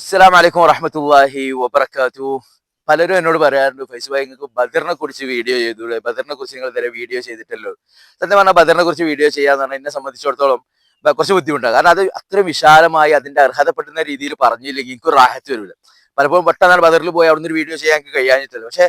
അസ്സലാം വലൈക്കും വറഹമത്തല്ലാഹി വബർക്കാത്തു പലരും എന്നോട് പറയാറുണ്ട് ഫൈസ് ഭായി നിങ്ങൾക്ക് ബദറിനെ കുറിച്ച് വീഡിയോ ചെയ്തൂടെ? ബദറിനെ കുറിച്ച് നിങ്ങൾ ഇതുവരെ വീഡിയോ ചെയ്തിട്ടല്ലോ? സത്യം പറഞ്ഞാൽ ബദറിനെ കുറിച്ച് വീഡിയോ ചെയ്യാന്ന് പറഞ്ഞാൽ എന്നെ സംബന്ധിച്ചിടത്തോളം കുറച്ച് ബുദ്ധിമുട്ടാണ്. കാരണം അത് അത്രയും വിശാലമായി അതിന്റെ അർഹതപ്പെടുന്ന രീതിയിൽ പറഞ്ഞില്ലെങ്കിൽ എനിക്ക് റാഹത്ത് വരില്ല പലപ്പോഴും പെട്ടെന്നാണ് ബദറിൽ പോയി അവിടുന്ന് ഒരു വീഡിയോ ചെയ്യാൻ കഴിയാഞ്ഞിട്ടില്ല. പക്ഷെ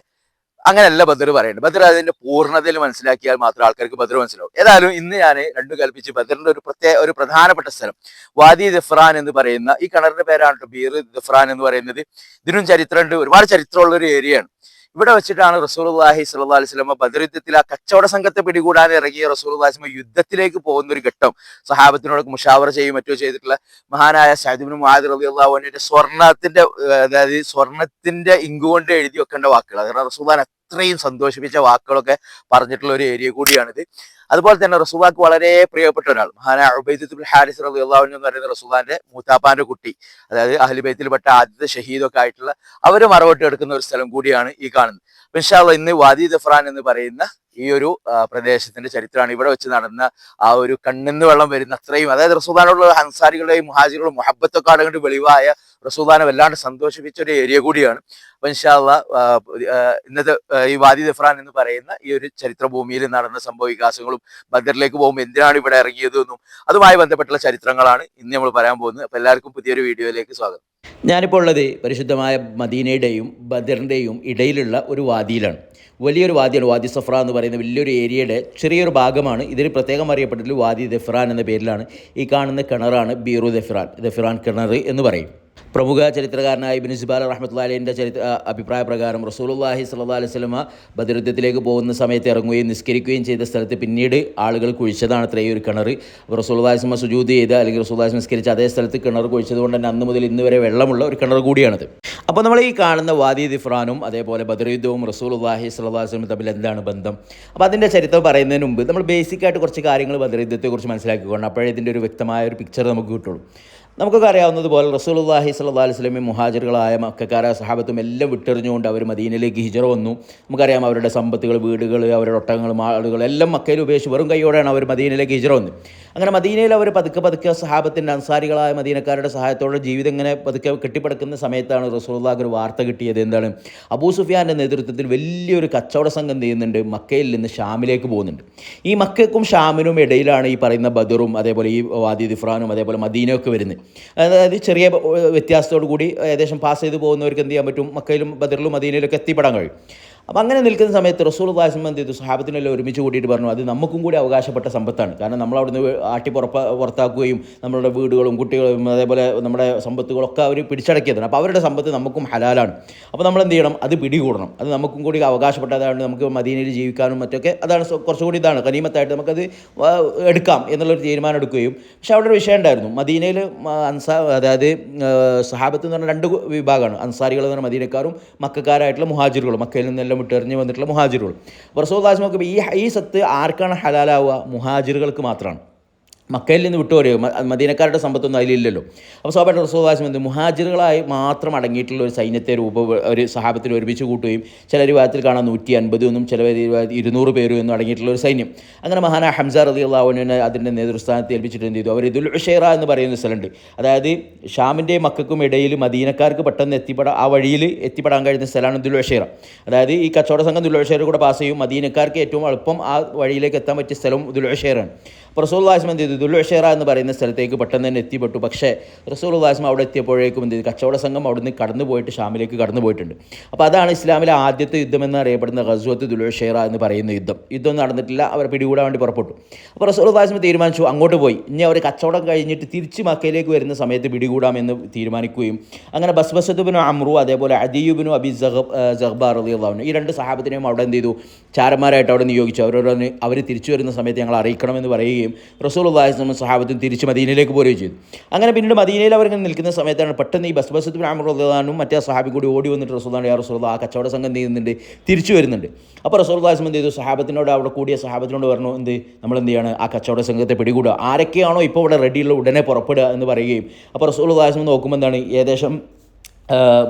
അങ്ങനെയല്ല ബദർ പറയുന്നത് ബദർ അതിന്റെ പൂർണതയിൽ മനസ്സിലാക്കിയാൽ മാത്രം ആൾക്കാർക്ക് ബദർ മനസ്സിലാവും. ഏതായാലും ഇന്ന് ഞാൻ രണ്ടു കൽപ്പിച്ച് ബദറിന്റെ ഒരു പ്രത്യേക ഒരു പ്രധാനപ്പെട്ട സ്ഥലം വാദി ദഫ്രാൻ എന്ന് പറയുന്ന ഈ കിണറിന്റെ പേരാണ് ബീർ ദഫ്രാൻ എന്ന് പറയുന്നത്. ഇതിനും ചരിത്രമുണ്ട് ഒരുപാട് ചരിത്രമുള്ള ഒരു ഏരിയയാണ്. ഇവിടെ വെച്ചിട്ടാണ് റസൂൽഹി സല്ലാ ബദർ യുദ്ധത്തിൽ ആ കച്ചവട സംഘത്തെ പിടികൂടാൻ ഇറങ്ങിയ റസൂൽ സ്വലമ യുദ്ധത്തിലേക്ക് പോകുന്ന ഒരു ഘട്ടം. സഹാബത്തിനോട് മുഷാവർ ചെയ്യും മറ്റോ ചെയ്തിട്ടുള്ള മഹാനായ സൈദിബിന് മുഹാദ് റബി അള്ളാഹുവിന്റെ സ്വർണത്തിന്റെ അതായത് സ്വർണത്തിന്റെ ഇങ്ക് കൊണ്ട് എഴുതി വെക്കേണ്ട വാക്കുകൾ. അതായത് റസൂൽ അത്രയും സന്തോഷിപ്പിച്ച വാക്കുകളൊക്കെ പറഞ്ഞിട്ടുള്ള ഒരു ഏരിയ കൂടിയാണിത്. അതുപോലെ തന്നെ റസൂലാക്ക് വളരെ പ്രിയപ്പെട്ട ഒരാൾ. ഉബൈദുൽ ഹാരിസ് റബി അള്ളാഹു എന്ന് പറയുന്ന റസൂലാന്റെ മൂത്താപ്പാന്റെ കുട്ടി. അതായത് അഹ്ലിബൈത്തിൽപ്പെട്ട ആദ്യത്തെ ഷഹീദൊക്കെ ആയിട്ടുള്ള അവർ മറവോട്ട് എടുക്കുന്ന ഒരു സ്ഥലം കൂടിയാണ് ഈ കാണുന്നത്. ഇൻഷാള്ള ഇന്ന് വാദി ദഫ്രാൻ എന്ന് പറയുന്ന ഈ ഒരു പ്രദേശത്തിന്റെ ചരിത്രമാണ്. ഇവിടെ വെച്ച് നടന്ന ആ ഒരു കണ്ണിന്ന് വെള്ളം വരുന്ന അത്രയും അതായത് റസൂദാനുള്ള ഹൻസാരികളുടെയും മുഹാജികളുടെ മുഹബത്തൊക്കെ അടങ്ങട്ട് വെളിവായ റസൂദാനെ വല്ലാണ്ട് സന്തോഷിപ്പിച്ച ഒരു ഏരിയ കൂടിയാണ്. അപ്പൊ ഇൻഷാല്ല ഇന്നത്തെ ഈ വാദി ദഫ്രാൻ എന്ന് പറയുന്ന ഈ ഒരു ചരിത്ര ഭൂമിയിൽ നടന്ന സംഭവ വികാസങ്ങളും ബദറിലേക്ക് പോകുമ്പോൾ എന്തിനാണ് ഇവിടെ ഇറങ്ങിയതെന്നും അതുമായി ബന്ധപ്പെട്ടുള്ള ചരിത്രങ്ങളാണ് ഇന്ന് നമ്മൾ പറയാൻ പോകുന്നത്. അപ്പൊ എല്ലാവർക്കും പുതിയൊരു വീഡിയോയിലേക്ക് സ്വാഗതം. ഞാനിപ്പോൾ ഉള്ളത് പരിശുദ്ധമായ മദീനയുടെയും ബദറിന്റെയും ഇടയിലുള്ള ഒരു വാദിയിലാണ്. വലിയൊരു വാദിയാണ് വാദി സഫ്ര എന്ന് പറയുന്ന വലിയൊരു ഏരിയയുടെ ചെറിയൊരു ഭാഗമാണ്. ഇതിന് പ്രത്യേകം അറിയപ്പെട്ടിട്ടുള്ള വാദി ദഫ്രാൻ എന്ന പേരിലാണ്. ഈ കാണുന്ന കിണറാണ് ബീറു ദഫ്രാൻ ദഫ്രാൻ കിണർ എന്ന് പറയും. പ്രമുഖ ചരിത്രകാരനായ ഇബിൻ സിബാൽ റഹ്മത്തുല്ലാലിന്റെ ചരിത്ര അഭിപ്രായ പ്രകാരം റസൂലുള്ളാഹി സ്വല്ലല്ലാഹി അലൈഹി സ്വലമ ബദരുദ്ധത്തിലേക്ക് പോകുന്ന സമയത്ത് ഇറങ്ങുകയും നിസ്കരിക്കുകയും ചെയ്ത സ്ഥലത്ത് പിന്നീട് ആളുകൾ കുഴിച്ചതാണ് അത്രയും ഒരു കിണർ അപ്പോൾ റസൂൽവാസിമ സുജൂത് ചെയ്ത് അല്ലെങ്കിൽ റസൂലുള്ളാഹി നിസ്കരിച്ച അതേ സ്ഥലത്ത് കിണർ കുഴിച്ചതുകൊണ്ട് തന്നെ അന്ന് മുതൽ ഇന്ന് വരെ വെള്ളമുള്ള ഒരു കിണർ കൂടിയാണത്. അപ്പോൾ നമ്മൾ ഈ കാണുന്ന വാദി ദിഫ്രാനും അതേപോലെ സ്വല്ലല്ലാഹി അലൈഹി വസല്ലം തമ്മിൽ എന്താണ് ബന്ധം? അപ്പോൾ അതിന്റെ ചരിത്രം പറയുന്നതിന് മുമ്പ് നമ്മൾ ബേസിക്കായിട്ട് കുറച്ച് കാര്യങ്ങൾ ബദർ യുദ്ധത്തെക്കുറിച്ച് മനസ്സിലാക്കിക്കൊണ്ട് അപ്പോഴേ ഇതിന്റെ ഒരു വ്യക്തമായ ഒരു പിക്ചർ നമുക്ക് കിട്ടുള്ളൂ. നമുക്കൊക്കെ അറിയാവുന്നതുപോലെ റസൂലുള്ളാഹി സ്വല്ലല്ലാഹി അലൈഹി വസല്ലമയും മുഹാജിറുകളായ മക്കാര സഹാബത്തും എല്ലാം വിട്ടെറിഞ്ഞുകൊണ്ട് അവർ മദീനയിലേക്ക് ഹിജറ വന്നു. നമുക്കറിയാം അവരുടെ സമ്പത്തുകൾ വീടുകൾ അവരുടെ ഒട്ടകങ്ങൾ ആളുകൾ എല്ലാം മക്കയിൽ ഉപേക്ഷിച്ച് വെറും കൈയോടെയാണ് അവർ മദീനയിലേക്ക് ഹിജറ വന്നത്. അങ്ങനെ മദീനയിൽ അവർ പതുക്കെ പതുക്കെ സഹാബത്തിന്റെ അൻസാരികളായ മദീനക്കാരുടെ സഹായത്തോടെ ജീവിതം ഇങ്ങനെ പതുക്കെ കെട്ടിപ്പടുക്കുന്ന സമയത്താണ് റസൂലുള്ളാഹിക്ക് ഒരു വാർത്ത കിട്ടിയത്. എന്താണ്? അബൂ സുഫിയാന്റെ നേതൃത്വത്തിൽ വലിയൊരു കച്ചവട സംഘം ചെയ്യുന്നുണ്ട്? മക്കയിൽ നിന്ന് ഷാമിലേക്ക് പോകുന്നുണ്ട്. ഈ മക്കയ്ക്കും ഷാമിനും ഇടയിലാണ് ഈ പറയുന്ന ബദറും അതേപോലെ ഈ വാദി ദിഫ്രാനും അതേപോലെ മദീനയൊക്കെ വരുന്നത്. അതായത് ചെറിയ വ്യത്യാസത്തോടു കൂടി ഏകദേശം പാസ് ചെയ്ത് പോകുന്നവർക്ക് എന്ത് ചെയ്യാൻ പറ്റും? മക്കയിലും ബദറിലും മദീനയിലൊക്കെ എത്തിപ്പെടാൻ കഴിയും. അപ്പം അങ്ങനെ നിൽക്കുന്ന സമയത്ത് റസൂൽ ദാസം എന്ത് ചെയ്തു? സഹാബത്തിനെല്ലാം ഒരുമിച്ച് കൂട്ടിയിട്ട് പറഞ്ഞു അത് നമുക്കും കൂടി അവകാശപ്പെട്ട സമ്പത്താണ്. കാരണം നമ്മൾ അവിടുന്ന് ആട്ടി പുറപ്പ പുറത്താക്കുകയും നമ്മളുടെ വീടുകളും കുട്ടികളും അതേപോലെ നമ്മുടെ സമ്പത്തുകളൊക്കെ അവർ പിടിച്ചടക്കിയതാണ്. അപ്പോൾ അവരുടെ സമ്പത്ത് നമുക്കും ഹലാലാണ്. അപ്പോൾ നമ്മൾ എന്ത് ചെയ്യണം? അത് പിടികൂടണം. അത് നമുക്കും കൂടി അവകാശപ്പെട്ടതായതുകൊണ്ട് നമുക്ക് മദീനയിൽ ജീവിക്കാനും മറ്റൊക്കെ അതാണ് കുറച്ചുകൂടി ഇതാണ്. കനീമത്തായിട്ട് നമുക്കത് എടുക്കാം എന്നുള്ളൊരു തീരുമാനം എടുക്കുകയും പക്ഷേ അവിടെ ഒരു വിഷയം ഉണ്ടായിരുന്നു. മദീനയിൽ അൻസാ അതായത് സഹാബത്ത് എന്ന് പറഞ്ഞാൽ രണ്ട് വിഭാഗമാണ്. അൻസാരികൾ എന്ന് പറഞ്ഞാൽ മദീനക്കാരും മക്കാരായിട്ടുള്ള മുഹാജിറുകളും. മക്കയിൽ നിന്നെല്ലാം വിട്ടെറിഞ്ഞ് വന്നിട്ടുള്ള മുഹാജിറുകൾ. അപ്പോൾ റസൂൽ നോക്കുമ്പോൾ ഈ ഈ സത്ത് ആർക്കാണ് ഹലാലാവുക? മുഹാജിറുകൾക്ക് മാത്രമാണ്. മക്കയിൽ നിന്ന് വിട്ടുപോരുക മ- മദീനക്കാരുടെ സമ്പത്തൊന്നും അതിലില്ലല്ലോ. അപ്പോൾ സ്വാഭാവിക റസൂദാസം എന്ത് മുഹാജിറുകളായി മാത്രം അടങ്ങിയിട്ടുള്ള ഒരു സൈന്യത്തെ രൂപ ഒരു സഹാബത്തിൽ ഒരുമിച്ച് കൂട്ടുകയും ചില രൂപത്തിൽ കാണാൻ നൂറ്റി അൻപത് എന്നും ചില ഇരുന്നൂറ് പേരും എന്നും അടങ്ങിയിട്ടുള്ള ഒരു സൈന്യം. അങ്ങനെ മഹാന ഹംസ റതി അള്ളാഹുവിനെ അതിന്റെ നേതൃസ്ഥാനത്ത് ഏൽപ്പിച്ചിട്ട് എന്ത് ചെയ്തു? അവർ ഇതുൽ ഷെയറ എന്ന് പറയുന്ന സ്ഥലമുണ്ട്. അതായത് ഷാമിന്റെ മക്കൾക്കും ഇടയിൽ മദീനക്കാർക്ക് പെട്ടെന്ന് എത്തിപ്പെടാൻ ആ വഴിയിൽ എത്തിപ്പെടാൻ കഴിയുന്ന സ്ഥലമാണ് ദുൽ ഷെയറ അതായത് ഈ കച്ചവട സംഘം ദുൽ ഷെയർ കൂടെ പാസ് ചെയ്യും. മദീനക്കാർക്ക് ഏറ്റവും എളുപ്പം ആ വഴിയിലേക്ക് എത്താൻ പറ്റിയ സ്ഥലം ദുൽ ഷെയറാണ് അപ്പോൾ റസൂൽ ദാസ്മ എന്ത് ചെയ്തു? ദുൽ ഉഷേറ എന്ന് പറയുന്ന സ്ഥലത്തേക്ക് പെട്ടെന്ന് തന്നെ എത്തിപ്പെട്ടു. പക്ഷേ റസൂൽ ദാസ്മ അവിടെ എത്തിയപ്പോഴേക്കും എന്ത് കച്ചവട സംഘം അവിടുന്ന് കടന്നു പോയിട്ട് ഷാമിലേക്ക് കടന്നു പോയിട്ടുണ്ട് അപ്പോൾ അതാണ് ഇസ്ലാമിലെ ആദ്യത്തെ യുദ്ധം എന്നറിയപ്പെടുന്ന ദുൽ ഉഷേറ എന്ന് പറയുന്ന യുദ്ധം. യുദ്ധം നടന്നിട്ടില്ല അവർ പിടികൂടാൻ വേണ്ടി പുറപ്പെട്ടു. അപ്പോൾ റസൂൽ ദാസ്മ തീരുമാനിച്ചു അങ്ങോട്ട് പോയി. ഇനി അവർ കച്ചവടം കഴിഞ്ഞിട്ട് തിരിച്ച് മക്കയിലേക്ക് വരുന്ന സമയത്ത് പിടികൂടാമെന്ന് തീരുമാനിക്കുകയും അങ്ങനെ ബസ് ബസത്തുബിനു അമ്രു അതേപോലെ അദീബിനു അബി ജഹബ് ജഹ്ബാർ ഈ രണ്ട് സഹാബത്തിനെയും അവിടെ എന്ത് ചെയ്തു? ചാരന്മാരായിട്ട് അവിടെ നിയോഗിച്ചു. അവരോട് അവർ തിരിച്ചു വരുന്ന സമയത്ത് ഞങ്ങൾ അറിയിക്കണമെന്ന് പറയുകയും റസൂൽ അള്ളാഹിസ്ലം സഹാബത്തും തിരിച്ച് മദീനയിലേക്ക് പോരുകയും ചെയ്തു. അങ്ങനെ പിന്നീട് മദീനയിൽ അവർ നിൽക്കുന്ന സമയത്താണ് പെട്ടെന്ന് ഈ ബസ് ബസ് അള്ളഹാനും മറ്റേ സഹാബി കൂടി ഓടി വന്നിട്ട് റസൂലാണ് യാ റസൂൽ ആ കച്ചവട സംഘം ചെയ്യുന്നുണ്ട്? തിരിച്ചു വരുന്നുണ്ട്. അപ്പോൾ അള്ളാഹിസ്ലം എന്ത് ചെയ്തു? സഹാബത്തിനോട് അവിടെ കൂടിയ സഹാബത്തിനോട് പറഞ്ഞു എന്ത്? നമ്മൾ എന്ത് ചെയ്യാണ്? ആ കച്ചവട സംഘത്തെ പിടികൂടുക. ആരൊക്കെയാണോ ഇപ്പോൾ ഇവിടെ റെഡിയുള്ള ഉടനെ പുറപ്പെടുക എന്ന് പറയുകയും. അപ്പോൾ റസൂൽ അള്ളാഹിസ്ലം നോക്കുമ്പോൾ എന്താണ്? ഏകദേശം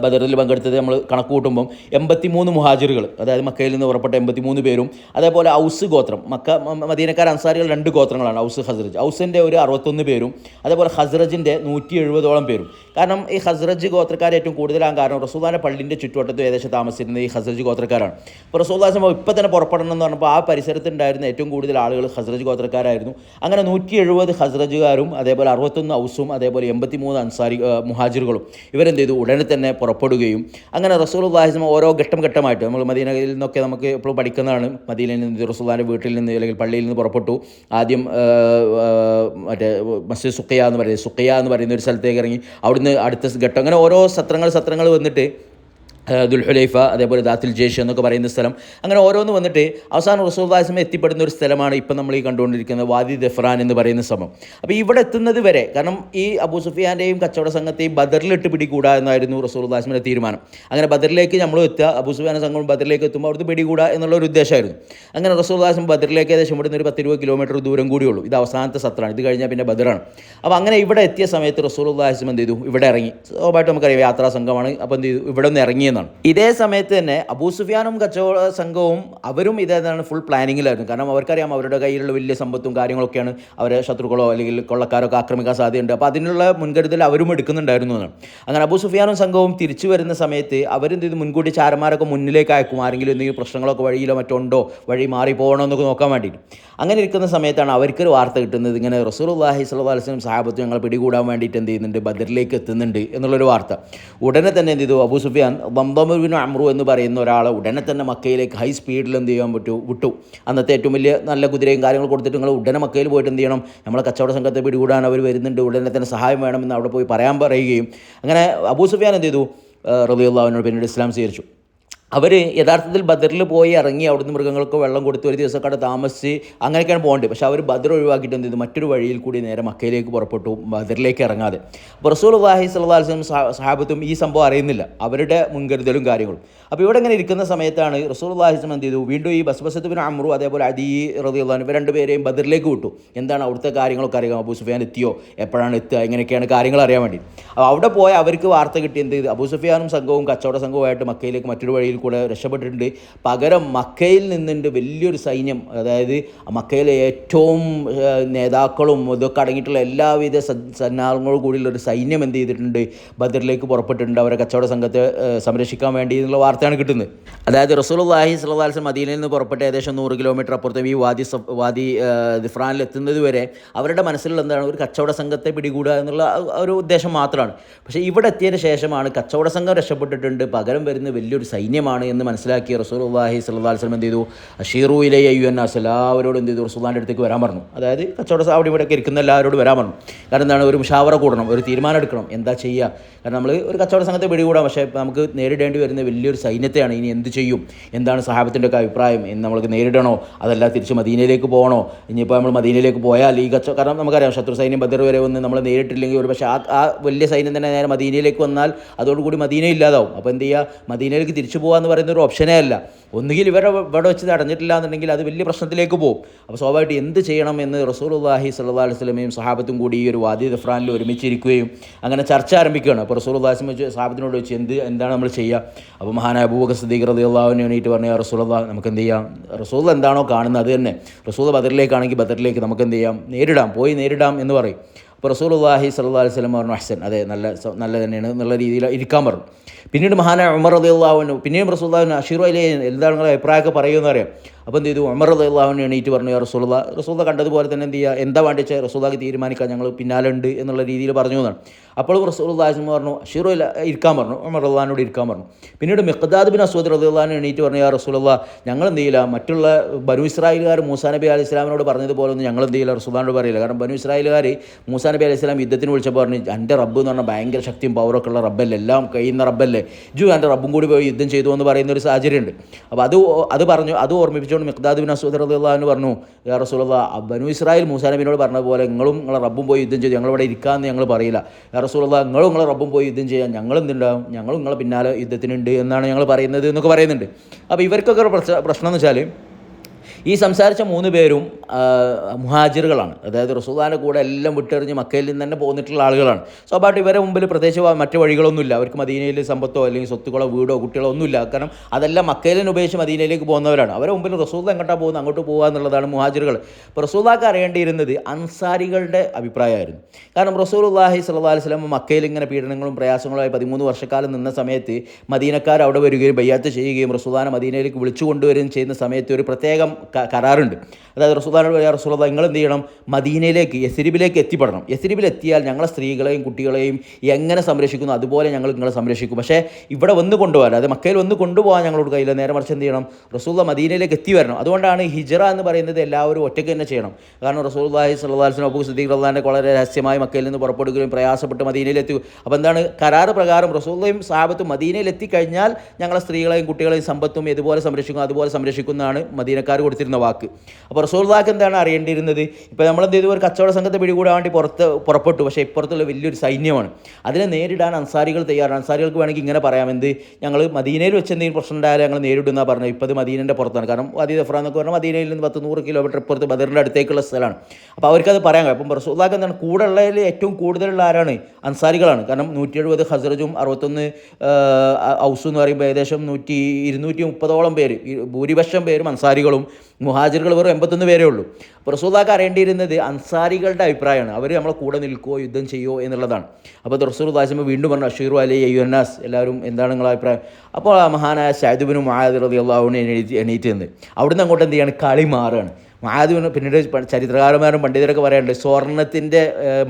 ബദറിൽ പങ്കെടുത്തത് നമ്മൾ കണക്ക് കൂട്ടുമ്പം എൺപത്തി മൂന്ന് മുഹാജിറുകൾ അതായത് മക്കയിൽ നിന്ന് പുറപ്പെട്ട എൺപത്തി മൂന്ന് പേരും. അതേപോലെ ഔസ് ഗോത്രം മക്ക മദീനക്കാർ അൻസാരികൾ രണ്ട് ഗോത്രങ്ങളാണ് ഔസ് ഹസ്രജ് ഔസിന്റെ ഒരു അറുപത്തൊന്ന് പേരും അതേപോലെ ഹസ്രജിന്റെ നൂറ്റി എഴുപതോളം പേരും. കാരണം ഈ ഹസ്രജ് ഗോത്രക്കാർ ഏറ്റവും കൂടുതലാകാൻ കാരണം റസൂദാന പള്ളിന്റെ ചുറ്റുവട്ടത്ത് ഏകദേശം താമസിച്ചിരുന്ന ഈ ഹസ്രജ് ഗോത്രക്കാരാണ്. അപ്പോൾ റസൂദാസം ഇപ്പം തന്നെ പുറപ്പെടണം എന്ന് പറഞ്ഞപ്പോൾ ആ പരിസരത്തുണ്ടായിരുന്ന ഏറ്റവും കൂടുതൽ ആളുകൾ ഹസ്രജ് ഗോത്രക്കാരായിരുന്നു. അങ്ങനെ നൂറ്റി എഴുപത് ഹസ്രജുകാരും അതേപോലെ അറുപത്തൊന്ന് ഔസും അതേപോലെ എൺപത്തി മൂന്ന് അൻസാരി മുഹാജിറുകളും ഇവരെന്ത് ചെയ്തു? ഉടനെ തന്നെ പുറപ്പെടുകയും അങ്ങനെ റസൂൽ അള്ളാഹിസ്മ ഓരോ ഘട്ടം ഘട്ടമായിട്ട് നമ്മൾ മദീനയിൽ നിന്നൊക്കെ നമുക്ക് എപ്പോഴും പഠിക്കുന്നതാണ്. മദീനയിൽ നിന്ന് റസൂല്ലാന്റെ വീട്ടിൽ നിന്ന് അല്ലെങ്കിൽ പള്ളിയിൽ നിന്ന് പുറപ്പെട്ടു. ആദ്യം മറ്റേ മസ്ജിദ് സുഖയ എന്ന് പറയുന്നത് സുഖയ എന്ന് പറയുന്ന ഒരു സ്ഥലത്തേക്ക് ഇറങ്ങി അവിടുന്ന് അടുത്ത ഘട്ടം. അങ്ങനെ ഓരോ സത്രങ്ങൾ സത്രങ്ങൾ വന്നിട്ട് ദുൽഹുലൈഫ അതേപോലെ ദാത്തുൽ ജേഷ് എന്നൊക്കെ പറയുന്ന സ്ഥലം. അങ്ങനെ ഓരോന്ന് വന്നിട്ട് അവസാനം റസൂൽദാസ്മ എത്തിപ്പെടുന്ന ഒരു സ്ഥലമാണ് ഇപ്പം നമ്മൾ ഈ കണ്ടുകൊണ്ടിരിക്കുന്ന വാദി ദഫ്രാൻ എന്ന് പറയുന്ന സമം അപ്പോൾ ഇവിടെ എത്തുന്നത് വരെ കാരണം ഈ അബൂ സുഫിയാന്റെയും കച്ചവട സംഘത്തെയും ബദറിലിട്ട് പിടികൂടാ എന്നായിരുന്നു റസൂൽദാസ്മിന്റെ തീരുമാനം. അങ്ങനെ ബദറിലേക്ക് നമ്മൾ എത്തുക അബൂ സുഫിയാൻ സംഘം ബദറിലേക്ക് എത്തുമ്പോൾ അവിടുത്തെ പിടികൂടാ എന്നുള്ള ഒരു ഉദ്ദേശമായിരുന്നു. അങ്ങനെ റസൂൽദാസ്മ ബദറിലേക്ക് ഏകദേശം ഇവിടുന്ന് ഒരു പത്തിരുപത് കിലോമീറ്റർ ദൂരം കൂടിയുള്ളൂ. ഇത് അവസാനത്തെ സത്രമാണ്. ഇത് കഴിഞ്ഞാൽ പിന്നെ ബദറാണ്. അപ്പോൾ അങ്ങനെ ഇവിടെ എത്തിയ സമയത്ത് റസൂൽദാസ്മ എന്ത് ചെയ്തു? ഇവിടെ ഇറങ്ങി. സ്വാഭാവികമായിട്ട് നമുക്കറിയാം യാത്രാ സംഘമാണ്. അപ്പോൾ എന്ത് ചെയ്തു? ഇവിടെ നിന്ന് ഇറങ്ങിയെന്നാണ് ഇതേ സമയത്ത് തന്നെ അബൂ സുഫിയാനും കച്ചവട സംഘവും അവരും ഇതേതാണ് ഫുൾ പ്ലാനിങ്ങിലായിരുന്നു കാരണം അവർക്കറിയാം അവരുടെ കയ്യിലുള്ള വലിയ സമ്പത്തും കാര്യങ്ങളൊക്കെയാണ് അവരെ ശത്രുക്കളോ അല്ലെങ്കിൽ കൊള്ളക്കാരൊക്കെ ആക്രമിക്കാൻ സാധ്യതയുണ്ട്. അപ്പോൾ അതിനുള്ള മുൻകരുതൽ അവരും എടുക്കുന്നുണ്ടായിരുന്നു എന്നാണ്. അങ്ങനെ അബൂ സുഫിയാനും സംഘവും തിരിച്ചു വരുന്ന സമയത്ത് അവരെന്ത് ചെയ്തു? മുൻകൂട്ടി ചാരന്മാരൊക്കെ മുന്നിലേക്ക് അയക്കും. ആരെങ്കിലും എന്തെങ്കിലും പ്രശ്നങ്ങളൊക്കെ വഴിയിലോ മറ്റോ ഉണ്ടോ? വഴി മാറി പോകണോ എന്നൊക്കെ നോക്കാൻ വേണ്ടിയിട്ട്. അങ്ങനെ ഇരിക്കുന്ന സമയത്താണ് അവർക്കൊരു വാർത്ത കിട്ടുന്നത്. ഇങ്ങനെ അലൈഹി വസല്ലം സഹാബത്ത് ഞങ്ങൾ പിടികൂടാൻ വേണ്ടിയിട്ട് എന്ത് ചെയ്യുന്നുണ്ട്? ബദറിലേക്ക് എത്തുന്നുണ്ട് എന്നുള്ളൊരു വാർത്ത. ഉടനെ തന്നെ എന്ത് ചെയ്തു? അബൂ സുഫിയാൻ ബംബമുബിൻ അമ്രു എന്ന് പറയുന്ന ഒരാളെ ഉടനെ തന്നെ മക്കയിലേക്ക് ഹൈ സ്പീഡിൽ എന്ത് ചെയ്യാൻ പറ്റൂ? വിട്ടു. അന്നത്തെ ഏറ്റവും വലിയ നല്ല കുതിരയും കാര്യങ്ങൾ കൊടുത്തിട്ട് നിങ്ങൾ ഉടനെ മക്കയിൽ പോയിട്ട് എന്ത് ചെയ്യണം? നമ്മളെ കച്ചവട സംഘത്തെ പിടികൂടാൻ അവർ വരുന്നുണ്ട്. ഉടനെ തന്നെ സഹായം വേണമെന്ന് അവിടെ പോയി പറയാൻ പറയുകയും. അങ്ങനെ അബൂ സുഫിയാൻ എന്ത് ചെയ്തു? റബിയുള്ളവനോട് പിന്നീട് ഇസ്ലാം സ്വീകരിച്ചു. അവർ യഥാർത്ഥത്തിൽ ബദറിൽ പോയി ഇറങ്ങി അവിടുന്ന് മൃഗങ്ങൾക്ക് വെള്ളം കൊടുത്ത് ഒരു ദിവസമൊക്കെ അവിടെ താമസിച്ച് അങ്ങനെയൊക്കെയാണ് പോകേണ്ടത്. പക്ഷേ അവർ ബദർ ഒഴിവാക്കിയിട്ട് എന്ത് ചെയ്തു? മറ്റൊരു വഴിയിൽ കൂടി നേരെ മക്കയിലേക്ക് പുറപ്പെട്ടു ബദറിലേക്ക് ഇറങ്ങാതെ. അപ്പോൾ റസൂൽ അള്ളാഹി സ്വല്ലാസ്ലം സാഹബത്തും ഈ സംഭവം അറിയുന്നില്ല. അവരുടെ മുൻകരുതലും കാര്യങ്ങളും. അപ്പോൾ ഇവിടെ ഇങ്ങനെ ഇരിക്കുന്ന സമയത്താണ് റസൂൽ വാഹിസ്ലം എന്ത് ചെയ്തു? വീണ്ടും ഈ ബസ് ബസത്തുബിൻ അമ്രു അതേപോലെ അദി റതി അള്ളഹാൻ ഇവർ രണ്ടുപേരെയും ബദറിലേക്ക് വിട്ടു. എന്താണ് അവിടുത്തെ കാര്യങ്ങളൊക്കെ അറിയാം അബൂ സുഫിയാൻ എത്തിയോ? എപ്പോഴാണ് എത്തുക? ഇങ്ങനെയൊക്കെയാണ് കാര്യങ്ങൾ അറിയാൻ വേണ്ടി. അപ്പോൾ അവിടെ പോയ അവർക്ക് വാർത്ത കിട്ടി എന്ത് അബൂ സുഫിയാനും സംഘവും കച്ചവട സംഘവുമായിട്ട് മക്കയിലേക്ക് മറ്റൊരു വഴിയിൽ കൂടെ രക്ഷപ്പെട്ടിട്ടുണ്ട്. പകരം മക്കയിൽ നിന്നുണ്ട് വലിയൊരു സൈന്യം അതായത് മക്കയിലെ ഏറ്റവും നേതാക്കളും ഇതൊക്കെ അടങ്ങിയിട്ടുള്ള എല്ലാവിധ സന്നാഹങ്ങളും കൂടിയുള്ള ഒരു സൈന്യം എന്ത് ചെയ്തിട്ടുണ്ട്? ബദറിലേക്ക് പുറപ്പെട്ടിട്ടുണ്ട്. അവരെ കച്ചവട സംഘത്തെ സംരക്ഷിക്കാൻ വേണ്ടി എന്നുള്ള വാർത്തയാണ് കിട്ടുന്നത്. അതായത് അലൈഹി വസല്ലം മദീനയിൽ നിന്ന് പുറപ്പെട്ട് ഏകദേശം നൂറ് കിലോമീറ്റർ അപ്പുറത്തെ ഈ വാദി വാദി ദിഫ്രാനിൽ എത്തുന്നത് വരെ അവരുടെ മനസ്സിലുള്ള എന്താണ്? ഒരു കച്ചവട സംഘത്തെ പിടികൂടുക എന്നുള്ള ഒരു ഉദ്ദേശം മാത്രമാണ്. പക്ഷേ ഇവിടെ എത്തിയതിന് ശേഷമാണ് കച്ചവട സംഘം രക്ഷപ്പെട്ടിട്ടുണ്ട്. പകരം വരുന്ന വലിയൊരു സൈന്യമാണ് എന്ന് മനസ്സിലാക്കിയ റസൂലുള്ളാഹി സ്വല്ലല്ലാഹി അലൈഹി വസല്ലം എന്ത് ചെയ്തു? അഷീറു ഇലൈ എന്ന എല്ലാവരോടും എന്ത് ചെയ്തു? റസൂല്ലാന്റെ അടുത്തേക്ക് വരാൻ പറഞ്ഞു. അതായത് കച്ചവട അവിടെ ഇവിടെയൊക്കെ ഇരിക്കുന്ന എല്ലാവരോടും വരാൻ പറഞ്ഞു. കാരണം എന്താണ്? ഒരു മുഷാവറ കൂടണം ഒരു തീരുമാനം എടുക്കണം. എന്താ ചെയ്യുക? കാരണം നമ്മൾ ഒരു കച്ചവട സംഘത്തെ പിടികൂടാം. പക്ഷേ നമുക്ക് നേരിടേണ്ടി വരുന്ന വലിയൊരു സൈന്യത്തെയാണ് ഇനി എന്ത് ചെയ്യും? എന്താണ് സഹാബത്തിന്റെ ഒക്കെ അഭിപ്രായം? ഇനി നമ്മൾക്ക് നേരിടണോ? അതല്ല തിരിച്ച് മദീനയിലേക്ക് പോകണോ? ഇനിയിപ്പോൾ നമ്മൾ മദീനയിലേക്ക് പോയാൽ ഈ കച്ച കാരണം നമുക്കറിയാം ശത്രു സൈന്യം ബദർ വരെ വന്ന് നമ്മൾ നേരിട്ടില്ലെങ്കിൽ ഒരു പക്ഷേ ആ ആ വലിയ സൈന്യം തന്നെ നേരെ മദീനയിലേക്ക് വന്നാൽ അതോടുകൂടി മദീന ഇല്ലാതാവും. അപ്പോൾ എന്ത് ചെയ്യുക? മദീനയിലേക്ക് തിരിച്ചു പോകുക എന്ന് പറയുന്ന ഒരു ഓപ്ഷനേ അല്ല. ഒന്നുകിൽ ഇവരെ ഇവിടെ വെച്ച് തടഞ്ഞിട്ടില്ല എന്നുണ്ടെങ്കിൽ അത് വലിയ പ്രശ്നത്തിലേക്ക് പോകും. അപ്പോൾ സ്വാഭാവികമായിട്ട് എന്ത് ചെയ്യണം എന്ന് റസൂലുള്ളാഹി സ്വല്ലല്ലാഹി അലൈഹി സ്വലമയും സഹാബത്തും കൂടി ഈ ഒരു വാദി ദഫ്രാനിൽ ഒരുമിച്ചിരിക്കുകയും അങ്ങനെ ചർച്ച ആരംഭിക്കുകയാണ്. അപ്പോൾ റസൂലുള്ളാഹി വെച്ച് സഹാബത്തിനോട് വെച്ച് എന്ത് എന്താണ് നമ്മൾ ചെയ്യുക? അപ്പോൾ മഹാനായ അബൂബക്കർ സിദ്ദീഖ് റളിയല്ലാഹുവിനെ എണീറ്റ് പറഞ്ഞു റസൂലുള്ള നമുക്ക് എന്ത് ചെയ്യാം? റസൂൽ എന്താണോ കാണുന്നത് അത് തന്നെ. റസൂൽ ബദറിലേക്കാണെങ്കിൽ ബദറിലേക്ക് നമുക്ക് എന്ത് ചെയ്യാം? നേരിടാം പോയി നേരിടാം എന്ന് പറയും. അപ്പോൾ റസൂലുള്ളാഹി സ്വല്ലല്ലാഹി അലൈഹി വസല്ലം പറഞ്ഞു അഹ്സൻ അതെ നല്ല നല്ല തന്നെയാണ് നല്ല രീതിയിൽ ഇരിക്കാൻ പറഞ്ഞു. പിന്നീട് മഹാനായ ഉമർ റളിയല്ലാഹുവിന് പിന്നെയും റസൂല്ലാവിന് അഷീറു അലി എന്താണ് നിങ്ങളെ അഭിപ്രായമൊക്കെ പറയുമെന്ന് അറിയാം. അപ്പോൾ എന്ത് ചെയ്തു? ഉമർ റളിയല്ലാഹുവിന് എണീറ്റ് പറഞ്ഞു റസൂള്ള റസൂള്ള കണ്ടതുപോലെ തന്നെ എന്ത് ചെയ്യുക? എന്താ വേണ്ടി വെച്ചാൽ റസൂല്ലാക്ക് തീരുമാനിക്കാൻ ഞങ്ങൾ പിന്നാലുണ്ട് എന്നുള്ള രീതിയിൽ പറഞ്ഞു എന്നാണ്. അപ്പോഴും റസൂലുള്ളാഹി പറഞ്ഞു അഷീറു അല്ല ഇരിക്കാൻ പറഞ്ഞു. ഉമർ അള്ളഹാനോട് ഇരിക്കാൻ പറഞ്ഞു. പിന്നീട് മിഖ്ദാദ് ബിൻ അസ്വദ് റളിയല്ലാഹുവിന് എണീറ്റ് പറഞ്ഞു യാ റസൂലുള്ള ഞങ്ങൾ എന്ത് ചെയ്യില്ല? മറ്റുള്ള ബനു ഇസ്രായേലുകാർ മൂസാ നബി അലൈഹി ഇസ്ലാമിനോട് പറഞ്ഞതുപോലെ ഒന്നും ഞങ്ങൾ എന്ത് ചെയ്യില്ല? റസൂദാനോട് പറയില്ല. കാരണം ബനു ഇസ്രായേലുകാർ മൂസാ നബി അലൈഹി ഇസ്ലാം യുദ്ധത്തിന് വിളിച്ചപ്പോൾ പറഞ്ഞു എന്റെ റബ്ബ് എന്ന് പറഞ്ഞാൽ ഭയങ്കര ശക്തിയും പവറൊക്കെ ഉള്ള റബ്ബല്ലേ? എല്ലാം കഴിയുന്ന റബ്ബല്ലേ? ജു എന്റെ റബ്ബും കൂടി പോയി യുദ്ധം ചെയ്തു എന്ന് പറയുന്ന ഒരു സാഹചര്യമുണ്ട്. അപ്പോൾ അത് അത് പറഞ്ഞു അത് ഓർമ്മിപ്പിച്ചുകൊണ്ട് മിഖ്ദാദ് ബിൻ അസൂദ് റളിയല്ലാഹു പറഞ്ഞു യാ റസൂലുള്ള ബനു ഇസ്രായേൽ മൂസാ നബിനോട് പറഞ്ഞ പോലെ നിങ്ങളും നിങ്ങളെ റബ്ബും പോയി യുദ്ധം ചെയ്തു ഞങ്ങളിവിടെ ഇരിക്കാമെന്ന് ഞങ്ങൾ പറയില്ല. യാ റസൂലുള്ള നിങ്ങളും നിങ്ങളെ റബ്ബും പോയി യുദ്ധം ചെയ്യാൻ ഞങ്ങൾ എന്തുണ്ടാവും? ഞങ്ങളും നിങ്ങളെ പിന്നാലെ യുദ്ധത്തിനുണ്ട് എന്നാണ് ഞങ്ങൾ പറയുന്നത് എന്നൊക്കെ പറയുന്നുണ്ട്. അപ്പോൾ ഇവർക്കൊക്കെ പ്രശ്നം എന്ന് വെച്ചാൽ ഈ സംസാരിച്ച മൂന്ന് പേരും മുഹാജിറുകളാണ്. അതായത് റസൂദാന്റെ കൂടെ എല്ലാം വിട്ടെറിഞ്ഞ് മക്കയിൽ നിന്ന് തന്നെ പോന്നിട്ടുള്ള ആളുകളാണ്. സ്വാഭാവികമായിട്ട് ഇവരെ മുമ്പിൽ പ്രത്യേകിച്ച് മറ്റു വഴികളൊന്നുമില്ല. അവർക്ക് മദീനയിൽ സമ്പത്തോ അല്ലെങ്കിൽ സ്വത്തുക്കളോ വീടോ കുട്ടികളോ ഒന്നുമില്ല. കാരണം അതെല്ലാം മക്കയിലിന് ഉപയോഗിച്ച് മദീനയിലേക്ക് പോകുന്നവരാണ്. അവരെ മുമ്പിൽ റസൂദ എങ്ങോട്ടാണ് പോകുന്നത്? അങ്ങോട്ട് പോകുക എന്നുള്ളതാണ് മുഹാജിറുകൾ. അപ്പോൾ റസൂദാക്ക് അറിയേണ്ടിയിരുന്നത് അൻസാരികളുടെ അഭിപ്രായമായിരുന്നു. കാരണം റസൂൽ അള്ളാഹി സല്ലാ വസ്ലം മക്കയിൽ ഇങ്ങനെ പീഡനങ്ങളും പ്രയാസങ്ങളുമായി പതിമൂന്ന് വർഷക്കാലം നിന്ന സമയത്ത് മദീനക്കാർ അവിടെ വരികയും ബയ്യാത്ത് ചെയ്യുകയും റസൂദാനെ മദീനയിലേക്ക് വിളിച്ചു കൊണ്ടുവരികയും ചെയ്യുന്ന സമയത്ത് ഒരു പ്രത്യേകം ക- കരാറുണ്ട്. അതായത് റസൂദാനോട് പറയാ റസൂല നിങ്ങൾ എന്ത് ചെയ്യണം? മദീനയിലേക്ക് യസിരിബിലേക്ക് എത്തിപ്പെടണം. യസിരിബിൽ എത്തിയാൽ ഞങ്ങളെ സ്ത്രീകളെയും കുട്ടികളെയും എങ്ങനെ സംരക്ഷിക്കുന്നു? അതുപോലെ ഞങ്ങൾ നിങ്ങളെ സംരക്ഷിക്കും. പക്ഷേ ഇവിടെ വന്ന് കൊണ്ടുപോകാൻ അതായത് മക്കയിൽ വന്ന് കൊണ്ടുപോകാൻ ഞങ്ങളോട് കയ്യില്ല നേരെ മറിച്ച് എന്ത് ചെയ്യണം? റസൂല മദീനയിലേക്ക് എത്തി വരണം. അതുകൊണ്ടാണ് ഹിജറ എന്ന് പറയുന്നത് എല്ലാവരും ഒറ്റയ്ക്ക് തന്നെ ചെയ്യണം. കാരണം റസൂൽ അള്ളാഹി സ്വല്ലാസ്ലം അബൂ സിദ്ദീഖ് അള്ളാഹിന്റെ വളരെ രഹസ്യമായി മക്കയിൽ നിന്ന് പുറപ്പെടുകയും പ്രയാസപ്പെട്ട് മദീനയിലെത്തി. അപ്പോൾ എന്താണ്? കരാർ പ്രകാരം റസൂള്ളയും സാബത്തും മദീനയിൽ എത്തിക്കഴിഞ്ഞാൽ ഞങ്ങളെ സ്ത്രീകളെയും കുട്ടികളെയും സമ്പത്തും ഇതുപോലെ സംരക്ഷിക്കും അതുപോലെ സംരക്ഷിക്കുന്നതാണ് മദീനക്കാർ കൊടുത്തിരുന്ന വാക്ക്. അപ്പോൾ റസൂൽദാക്ക് എന്താണ് അറിയേണ്ടിയിരുന്നത്? ഇപ്പോൾ നമ്മൾ എന്ത് ചെയ്തു? ഒരു കച്ചവട സംഘത്തെ പിടികൂടാൻ വേണ്ടി പുറത്ത് പുറപ്പെട്ടു. പക്ഷേ ഇപ്പുറത്തുള്ള വലിയൊരു സൈന്യമാണ്. അതിനെ നേരിടാൻ അൻസാരികൾ തയ്യാറാണ്. അൻസാരികൾക്ക് വേണമെങ്കിൽ ഇങ്ങനെ പറയാം എന്ത്? ഞങ്ങൾ മദീനയിൽ വെച്ച് എന്തെങ്കിലും പ്രശ്നം ഉണ്ടായാലും ഞങ്ങൾ നേരിടുന്ന പറഞ്ഞത്. ഇപ്പോൾ അത് മദീനന്റെ പുറത്താണ്. കാരണം അതി ദഫ്ര എന്നൊക്കെ പറഞ്ഞാൽ മദീനയിൽ നിന്ന് പത്ത് നൂറ് കിലോമീറ്റർ ഇപ്പുറത്ത് ബദറിന്റെ അടുത്തേക്കുള്ള സ്ഥലമാണ്. അപ്പോൾ അവർക്കത് പറയാൻ കഴിയും. അപ്പം റസൂദാക്ക് എന്താണ്? കൂടെ ഉള്ളതിൽ ഏറ്റവും കൂടുതലുള്ള ആരാണ്? അൻസാരികളാണ്. കാരണം നൂറ്റി എഴുപത് ഹസറജും അറുപത്തൊന്ന് ഔസു എന്ന് പറയുമ്പോൾ ഏകദേശം നൂറ്റി ഇരുന്നൂറ്റി മുപ്പതോളം പേര് ഭൂരിപക്ഷം പേരും അൻസാരികളും മുഹാജിറുകൾ വെറും എൺപത്തൊന്ന് പേരേ ഉള്ളൂ. അപ്പോൾ റസൂദാക്ക് അറിയേണ്ടിയിരുന്നത് അൻസാരികളുടെ അഭിപ്രായമാണ്. അവർ നമ്മളെ കൂടെ നിൽക്കുമോ യുദ്ധം ചെയ്യുമോ എന്നുള്ളതാണ്. അപ്പോൾ റസൂർ ദാസിമ വീണ്ടും പറഞ്ഞു അഷീർ അലി അയ്യുന്നാസ് എല്ലാവരും എന്താണ് നിങ്ങളുടെ അഭിപ്രായം? അപ്പോൾ ആ മഹാനായ ഷാദുബിനും മഹാദി റതി അള്ളാഹുവിനെ എണീറ്റ് എണീറ്റ് അവിടുന്ന് അങ്ങോട്ട് എന്ത് ചെയ്യാണ്? കളി മാറുകയാണ്. മായാദുവിന് പിന്നീട് ചരിത്രകാരന്മാരും പണ്ഡിതരൊക്കെ പറയാറുണ്ട് സ്വർണത്തിന്റെ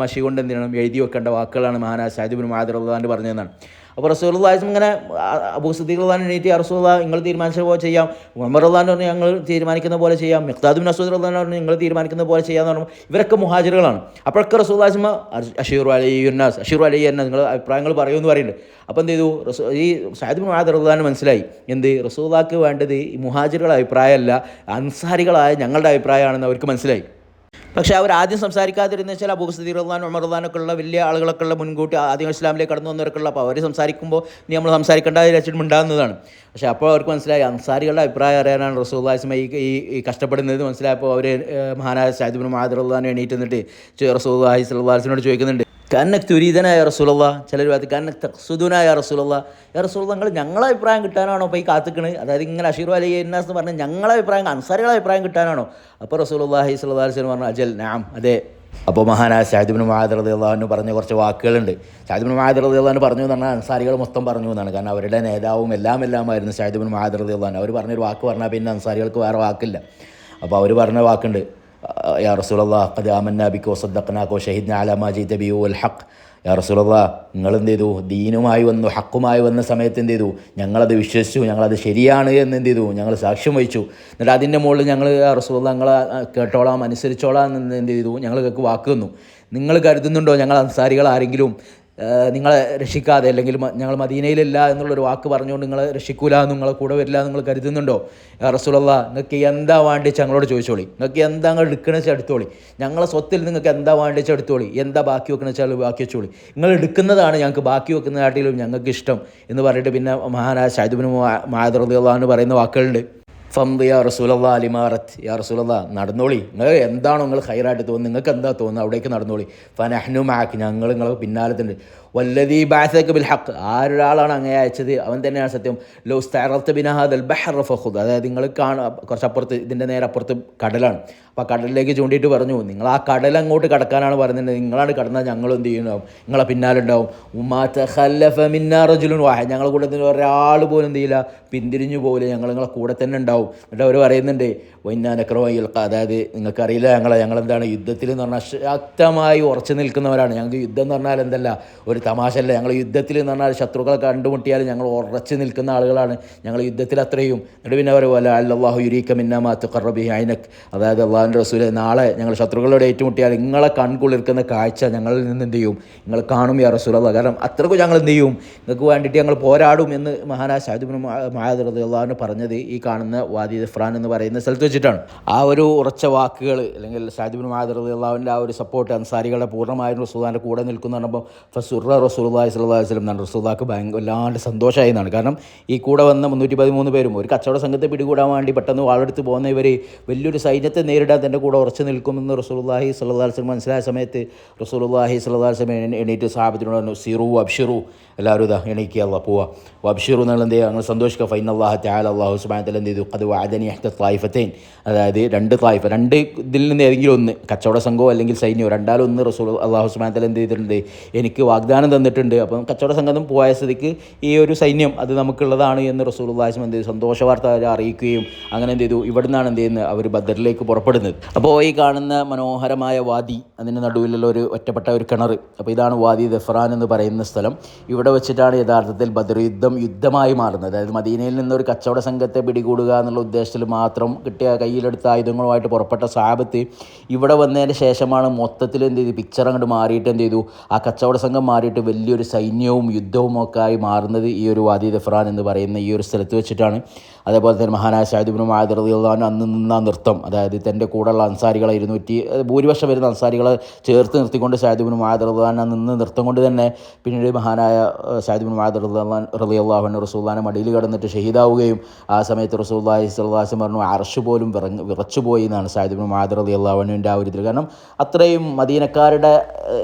മഷി കൊണ്ട് എന്ത് ചെയ്യണം? എഴുതി വെക്കേണ്ട വാക്കുകളാണ് മഹാനായ ഷാദുബിൻ മഹാദി റഹ്ലാൻ പറഞ്ഞതെന്നാണ്. അപ്പോൾ റസൂൽ അള്ളാഹിം ഇങ്ങനെ അബൂ സുദീഖ് റളിയല്ലാഹു അൻഹു എണീറ്റ് റസൂൽ നിങ്ങൾ തീരുമാനിച്ച പോലെ ചെയ്യാം. ഉമർ അള്ളഹാൻ പറഞ്ഞു ഞങ്ങൾ തീരുമാനിക്കുന്ന പോലെ ചെയ്യാം. മിഖ്താദുബിൻ അസൂദ് അള്ളഹാൻ പറഞ്ഞു നിങ്ങൾ തീരുമാനിക്കുന്ന പോലെ ചെയ്യാം എന്ന് പറഞ്ഞു. ഇവരൊക്കെ മുഹാജിറുകളാണ്. അപ്പോഴൊക്കെ അള്ളാഹിമ അഷീർ അലി യുന്നാസ് അഷീർ അലി എന്ന നിങ്ങൾ അഭിപ്രായങ്ങൾ പറയുമെന്ന് പറയുന്നുണ്ട്. അപ്പോൾ എന്ത് ചെയ്തു? ഈ സാഹിദ് മുഹാദ് റഹ്ലാൻ മനസ്സിലായി. എന്ത്? റസൂദാക്ക് വേണ്ടത് ഈ മുഹാജിറുകളുടെ അഭിപ്രായമല്ല അൻസാരികളായ ഞങ്ങളുടെ അഭിപ്രായമാണെന്ന് അവർക്ക് മനസ്സിലായി. പക്ഷേ അവർ ആദ്യം സംസാരിക്കാതിരുന്ന വെച്ചാൽ അബൂ സദീർ റഹ്ലാൻ ഉമർ റഹ്ലാനൊക്കെ ഉള്ള വലിയ ആളുകളൊക്കെ ഉള്ള മുൻകൂട്ടി ആദ്യം ഇസ്ലാമിലേക്ക് കടന്നു വന്നവർക്കുള്ള അപ്പോൾ അവർ സംസാരിക്കുമ്പോൾ ഇനി നമ്മൾ സംസാരിക്കേണ്ട വെച്ചിട്ട് ഉണ്ടാകുന്നതാണ്. പക്ഷേ അപ്പോൾ അവർക്ക് മനസ്സിലായി അൻസാരികളുടെ അഭിപ്രായം അറിയാനാണ് റസൂല്ലാസ്മ ഈ ഈ കഷ്ടപ്പെടുന്നത്. മനസ്സിലായപ്പോൾ അവർ മഹാനായ സാഹിബിന് റഹ്ലാൻ എണീറ്റ് നിന്നിട്ട് റസൂൽ സ്വല്ലാസിനോട് ചോദിക്കുന്നുണ്ട് കന്നക് തുരീതനായ റസൂലുള്ള ചിലർ അത് കന്നക് തഖ്സുദുനായ റസൂലുള്ള റസൂലുള്ള നിങ്ങൾ ഞങ്ങളെ അഭിപ്രായം കിട്ടാനാണോ പോയി കാത്തിക്കണ്? അതായത് ഇങ്ങനെ അഷീർ അലി എന്നാസ് എന്ന് പറഞ്ഞാൽ ഞങ്ങളെ അഭിപ്രായം അൻസാരികളെ അഭിപ്രായം കിട്ടാനാണോ? അപ്പോൾ റസൂലുള്ളാഹി സ്വല്ലല്ലാഹി അലൈഹി വസല്ലം പറഞ്ഞു അജൽ നാം അതെ. അപ്പോൾ മഹാനായ ഷാഹിബിൻ മാദർ അള്ളാഹുവിന് പറഞ്ഞ കുറച്ച് വാക്കുകളുണ്ട്. സഅദ് ഇബ്നു മുആദ് റളിയല്ലാഹു അൻഹു പറഞ്ഞു എന്ന് പറഞ്ഞാൽ അൻസാരികൾ മൊത്തം പറഞ്ഞു എന്നാണ്. കാരണം അവരുടെ നേതാവും എല്ലാം എല്ലാമായിരുന്നു ഷാഹിബിൻ മാദർ അള്ളാഹു അവർ പറഞ്ഞൊരു വാക്ക് പറഞ്ഞാൽ പിന്നെ അൻസാരികൾക്ക് വേറെ വാക്കില്ല. അപ്പോൾ അവർ പറഞ്ഞ വാക്കുണ്ട് യാ റസൂലല്ലാ ഖദ് ആമന്നാ ബിക വസദ്ദഖനാക വശഹിദ്നാ അലാ മാ ജീത ബിഹി വൽ ഹഖ്. യാ റസൂലല്ലാ നിങ്ങൾ എന്ത് ചെയ്തു ദീനുമായി വന്നു ഹക്കുമായി വന്ന സമയത്ത് എന്ത് ചെയ്തു ഞങ്ങളത് വിശ്വസിച്ചു ഞങ്ങളത് ശരിയാണ് എന്ന് എന്ത് ചെയ്തു ഞങ്ങൾ സാക്ഷ്യം വഹിച്ചു. എന്നിട്ട് അതിന്റെ മുകളിൽ ഞങ്ങൾ യാ ഞങ്ങൾ കേട്ടോളാം അനുസരിച്ചോളാം എന്ന് എന്ത് ചെയ്തു ഞങ്ങൾക്ക് വാക്ക് തന്നു. നിങ്ങൾ കരുതുന്നുണ്ടോ ഞങ്ങൾ അൻസാരികൾ ആരെങ്കിലും? നിങ്ങളെ രക്ഷിക്കാതെ അല്ലെങ്കിൽ ഞങ്ങൾ മദീനയിലില്ല എന്നുള്ളൊരു വാക്ക് പറഞ്ഞുകൊണ്ട് നിങ്ങളെ രക്ഷിക്കൂല നിങ്ങളെ കൂടെ വരില്ല നിങ്ങൾ കരുതുന്നുണ്ടോ? റസൂലല്ല നിങ്ങൾക്ക് എന്താ വേണ്ടിച്ച് ഞങ്ങളോട് ചോദിച്ചോളി. നിങ്ങൾക്ക് എന്താ നിങ്ങൾ എടുക്കണ വെച്ചാൽ എടുത്തോളി. ഞങ്ങളെ സ്വത്തിൽ നിങ്ങൾക്ക് എന്താ വേണ്ടിച്ച് എടുത്തോളി. എന്താ ബാക്കി വെക്കണ വെച്ചാൽ ബാക്കി വെച്ചോളി. നിങ്ങൾ എടുക്കുന്നതാണ് ഞങ്ങൾക്ക് ബാക്കി വെക്കുന്നതാട്ടിലും ഞങ്ങൾക്ക് ഇഷ്ടം എന്ന് പറഞ്ഞിട്ട് പിന്നെ മഹാനായ മാതൃള്ള എന്ന് പറയുന്ന വാക്കുകളുണ്ട്. ഫംദ് യാ റസൂലല്ലാ അലിമാറത്ത് യാ റസൂലല്ല നടന്നോളി. നിങ്ങൾ എന്താണോ നിങ്ങൾ ഹൈറായിട്ട് തോന്നുന്നത്? നിങ്ങൾക്ക് എന്താ തോന്നുന്നത്? അവിടേക്ക് നടന്നോളി. ഫനഹ്നു മാക്ക് ഞങ്ങൾ നിങ്ങളെ തന്നെ. വല്ലതീ ബാസക്ക് ബിൽ ഹക്ക് ആരൊരാളാണ് അങ്ങനെ അയച്ചത്? അവൻ തന്നെയാണ് സത്യം. ലോ സ്താറത്ത് ബിനഹാദൽ ബഹർ ഫഹുദ് അതായത് നിങ്ങൾ കാണുക കുറച്ചപ്പുറത്ത് ഇതിന്റെ നേരെ അപ്പുറത്ത് കടലാണ്. അപ്പോൾ കടലിലേക്ക് ചൂണ്ടിയിട്ട് പറഞ്ഞു നിങ്ങൾ ആ കടൽ അങ്ങോട്ട് കടക്കാനാണ് പറയുന്നത് നിങ്ങളാണ് കടന്നാൽ ഞങ്ങൾ എന്ത് ചെയ്യുന്നുണ്ടാവും നിങ്ങളെ പിന്നാലെ ഉണ്ടാവും. ഉമ്മാത്ത ഖല്ലഫ മിന്നാറജുലുൻ വാഹ ഞങ്ങൾ കൂടെ ഒരാൾ പോലും എന്ത് ചെയ്യില്ല. പിന്തിരിഞ്ഞു പോലും ഞങ്ങൾ നിങ്ങളെ കൂടെ തന്നെ ഉണ്ടാവും. എന്നിട്ട് അവർ പറയുന്നുണ്ട് വൈന്നാനക്രമയിൽ അതായത് നിങ്ങൾക്കറിയില്ല ഞങ്ങളെ ഞങ്ങളെന്താണ് യുദ്ധത്തിൽ എന്ന് പറഞ്ഞാൽ ശക്തമായി ഉറച്ചു നിൽക്കുന്നവരാണ്. ഞങ്ങൾക്ക് യുദ്ധം എന്ന് പറഞ്ഞാൽ എന്തല്ല ഒരു തമാശല്ല ഞങ്ങൾ യുദ്ധത്തിൽ എന്ന് പറഞ്ഞാൽ ശത്രുക്കളെ കണ്ടുമുട്ടിയാൽ ഞങ്ങൾ ഉറച്ചു നിൽക്കുന്ന ആളുകളാണ്. ഞങ്ങൾ യുദ്ധത്തിൽ അത്രയും. എന്നിട്ട് പിന്നെ അവർ പോലെ അല്ലാഹു യുരീക്ക മിന്നാമാത്ത് കറബി ഐനക്. അതായത് അള്ളാഹുന്റെ റസൂലെ നാളെ ഞങ്ങൾ ശത്രുക്കളോട് ഏറ്റുമുട്ടിയാൽ നിങ്ങളെ കൺകുളിർക്കുന്ന കാഴ്ച ഞങ്ങളിൽ നിന്ന് എന്ത് ചെയ്യും? നിങ്ങൾ കാണും യാ റസൂലല്ല കാരണം അത്രക്കും ഞങ്ങൾ എന്ത് ചെയ്യും? നിങ്ങൾക്ക് വേണ്ടിയിട്ട് ഞങ്ങൾ പോരാടും എന്ന് മഹാനാ ഷാഹിബിന് മഹാദ് അള്ളാഹുവിന് പറഞ്ഞത് ഈ കാണുന്ന വാദി ഇഫ്രാൻ എന്ന് പറയുന്ന സ്ഥലത്ത് വെച്ചിട്ടാണ്. ആ ഒരു ഉറച്ച വാക്കുകൾ അല്ലെങ്കിൽ സാജിബിൻ മാദർ അള്ളാഹുവിന്റെ ആ ഒരു സപ്പോർട്ട് അൻസാരികളുടെ പൂർണമായും റസൂദാന്റെ കൂടെ നിൽക്കുന്ന പറഞ്ഞപ്പോൾ ഫസുറ റസൂലി സ്വല്ലല്ലാഹി വസ്ലം എന്നാണ് റസൂദാക്ക് ഭയങ്കര വല്ലാണ്ട് സന്തോഷമായി എന്നാണ്. കാരണം ഈ കൂടെ വന്ന മുന്നൂറ്റി പതിമൂന്ന് പേരും ഒരു കച്ചവട സംഘത്തെ പിടികൂടാൻ വേണ്ടി പെട്ടെന്ന് വാളെടുത്ത് പോകുന്ന ഇവർ വലിയൊരു സൈന്യത്തെ നേരിടാൻ തന്റെ കൂടെ ഉറച്ചു നിൽക്കുമെന്ന് റസൂലുള്ളാഹി സ്വല്ലല്ലാഹി വസല്ലം മനസ്സിലായ സമയത്ത് റസൂലുള്ളാഹി സ്വല്ലല്ലാഹി എണീ- എണീറ്റ് സാഹബത്തിനോട് സിറു അബ്ഷിറു എല്ലാവരും ഇതാ എണീക്കുക അല്ല പോവാ. അബ്ഷിറു എന്നുള്ള എന്ത് ചെയ്യുക? അങ്ങനെ സന്തോഷിക്കുക. ഫൈൻ അള്ളാഹു ത്യാൽ അള്ളാഹു സുബാനത്തിൽ എന്ത് ചെയ്തു? അത് വാദനി തായിഫത്തേൻ അതായത് രണ്ട് തായ്ഫ രണ്ട് ഇതിൽ നിന്ന് ഏതെങ്കിലും ഒന്ന് കച്ചവട സംഘമോ അല്ലെങ്കിൽ സൈന്യമോ രണ്ടാലും ഒന്ന് റസൂൾ അള്ളാഹു സുബാനത്തിൽ എന്ത് ചെയ്തിട്ടുണ്ട് എനിക്ക് വാഗ്ദാനം തന്നിട്ടുണ്ട്. അപ്പം കച്ചവട സംഘം പോയ സ്ഥിതിക്ക് ഈ ഒരു സൈന്യം അത് നമുക്കുള്ളതാണ് എന്ന് റസൂൽ അള്ളാഹിസ്മ എന്ത് ചെയ്തു? സന്തോഷ വാർത്ത അവരെ അറിയിക്കുകയും അങ്ങനെ എന്ത് ചെയ്തു? ഇവിടെ നിന്നാണ് എന്ത് ചെയ്യുന്നത്? അവർ ബദറിലേക്ക് പുറപ്പെടുന്നത്. അപ്പോൾ ഈ കാണുന്ന മനോഹരമായ വാദി അതിന്റെ നടുവിലുള്ള ഒരു ഒറ്റപ്പെട്ട ഒരു കിണർ അപ്പോൾ ഇതാണ് വാദി ദഫ്രാൻ എന്ന് പറയുന്ന സ്ഥലം. ഇവിടെ വെച്ചിട്ടാണ് യഥാർത്ഥത്തിൽ ബദർ യുദ്ധം യുദ്ധമായി മാറുന്നത്. അതായത് മദീനയിൽ നിന്നൊരു കച്ചവട സംഘത്തെ പിടികൂടുക എന്നുള്ള ഉദ്ദേശത്തിൽ മാത്രം കിട്ടിയ കയ്യിലെടുത്ത ആയുധങ്ങളുമായിട്ട് പുറപ്പെട്ട സാബത്ത് ഇവിടെ വന്നതിന് ശേഷമാണ് മൊത്തത്തിൽ എന്ത് ചെയ്തു? പിക്ചർ അങ്ങോട്ട് മാറിയിട്ട് എന്ത് ചെയ്തു? ആ കച്ചവട സംഘം മാറിയിട്ട് വലിയൊരു സൈന്യവും യുദ്ധവും ഒക്കെ ആയി മാറുന്നത് ഈ ഒരു വാദി ദഫ്രാൻ എന്ന് പറയുന്ന ഈ ഒരു സ്ഥലത്ത് വെച്ചിട്ടാണ്. അതേപോലെ തന്നെ മഹാനായ ഷാഹിബിന് മാതൃദാൻ അന്ന് നിന്ന നൃത്തം അതായത് തന്റെ കൂടെയുള്ള അൻസാരികളെ ഇരുന്നൂറ്റി ഭൂരിപക്ഷം വരുന്ന അൻസാരികളെ ചേർത്ത് നിർത്തിക്കൊണ്ട് ഷാഹിബിന് മാതൃദാൻ നിന്ന് നൃത്തം കൊണ്ട് തന്നെ പിന്നീട് മഹാനായ ഷാഹിബിൻ മാതൃദാൻ റലിയല്ലാഹുൻ റസൂല്ലാനെ മടിയിൽ കിടന്നിട്ട് ഷഹീദാവുകയും ആ സമയത്ത് റസൂല്ലാഹി സ്വലാസം പറഞ്ഞു അറശ് പോലും വിറങ്ങ് വിറച്ചുപോയി എന്നാണ് ഷാഹിബിൻ മാതൃ റലിയല്ലാഹുവിന്റെ ആ ഒരു ഇതിൽ കാരണം അത്രയും മദീനക്കാരുടെ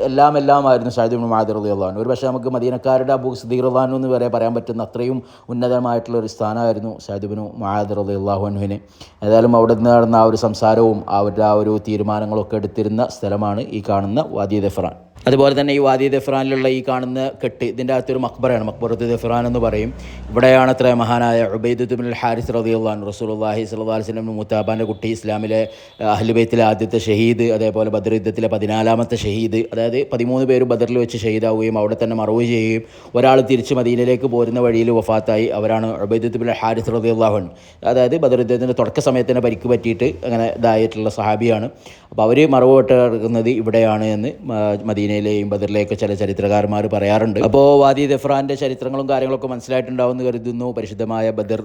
എല്ലാം എല്ലാം എല്ലാമായിരുന്നു ഷാഹിബിൻ മാതൃ റലിയല്ലാഹുൻ ഒരു പക്ഷേ നമുക്ക് മദീനക്കാരുടെ അബൂ സദീർലാൻ എന്ന് വരെ പറയാൻ പറ്റുന്ന അത്രയും ഉന്നതമായിട്ടുള്ള ഒരു സ്ഥാനമായിരുന്നു ഷാഹിബിനു മാതൃ റലിയല്ലാഹുവിന് ഏതായാലും അവിടെ നിന്ന് നടന്ന ആ ഒരു സംസാരവും അവരുടെ ആ ഒരു തീരുമാനങ്ങളൊക്കെ എടുത്തിരുന്ന സ്ഥലമാണ് ഈ കാണുന്ന വാദി ദഫ്രാൻ. അതുപോലെ തന്നെ ഈ വാദി ദഫ്റാനിലുള്ള ഈ കാണുന്ന കെട്ട് ഇതിന്റെ അകത്തൊരു മക്ബറയാണ്. മക്ബറത്ത് ദഫ്റാൻ എന്ന് പറയും. ഇവിടെയാണ് അത്ര മഹാനായ ഉബൈദുദ്ബിൻ ഹാരിസ് റദിയുള്ളാൻ റസൂലുള്ളാഹി സ്വല്ലല്ലാഹി അലൈഹി വസല്ലം മുത്താബാന്റെ കുട്ടി ഇസ്ലാമിലെ അഹ്ലുബൈത്തിലെ ആദ്യത്തെ ഷഹീദ് അതേപോലെ ബദർ യുദ്ധത്തിലെ പതിനാലാമത്തെ ഷഹീദ് അതായത് പതിമൂന്ന് പേര് ബദറിൽ വെച്ച് ഷഹീദാവുകയും അവിടെ തന്നെ മറവ് ചെയ്യുകയും ഒരാൾ തിരിച്ച് മദീനയിലേക്ക് പോരുന്ന വഴിയിൽ വഫാത്തായി അവരാണ് ഉബൈദുദ്ബിൻ ഹാരിസ് റദിയുള്ളാഹുൻ അതായത് ബദർ യുദ്ധത്തിന്റെ തുടക്ക സമയത്ത് തന്നെ പരിക്ക് പറ്റിയിട്ട് അങ്ങനെ ഇതായിട്ടുള്ള സഹാബിയാണ്. അപ്പോൾ അവർ മറവ് വിട്ട് ഇവിടെയാണ് എന്ന് മ- മദീനയിലെയും ബദറിലെയൊക്കെ ചില ചരിത്രകാരന്മാർ പറയാറുണ്ട്. അപ്പോൾ വാദി ദഫ്രാന്റെ ചരിത്രങ്ങളും കാര്യങ്ങളൊക്കെ മനസ്സിലായിട്ടുണ്ടാവുമെന്ന് കരുതുന്നു. പരിശുദ്ധമായ ബദർ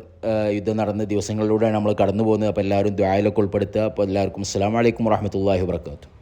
യുദ്ധം നടന്ന ദിവസങ്ങളിലൂടെയാണ് നമ്മൾ കടന്നു പോകുന്നത് അപ്പോൾ എല്ലാവരും ദ്വായലൊക്കെ ഉൾപ്പെടുത്തുക. അപ്പോൾ എല്ലാവർക്കും അസ്സാം വലൈക്കും വാഹമത്തല്ലാഹി വാത്തു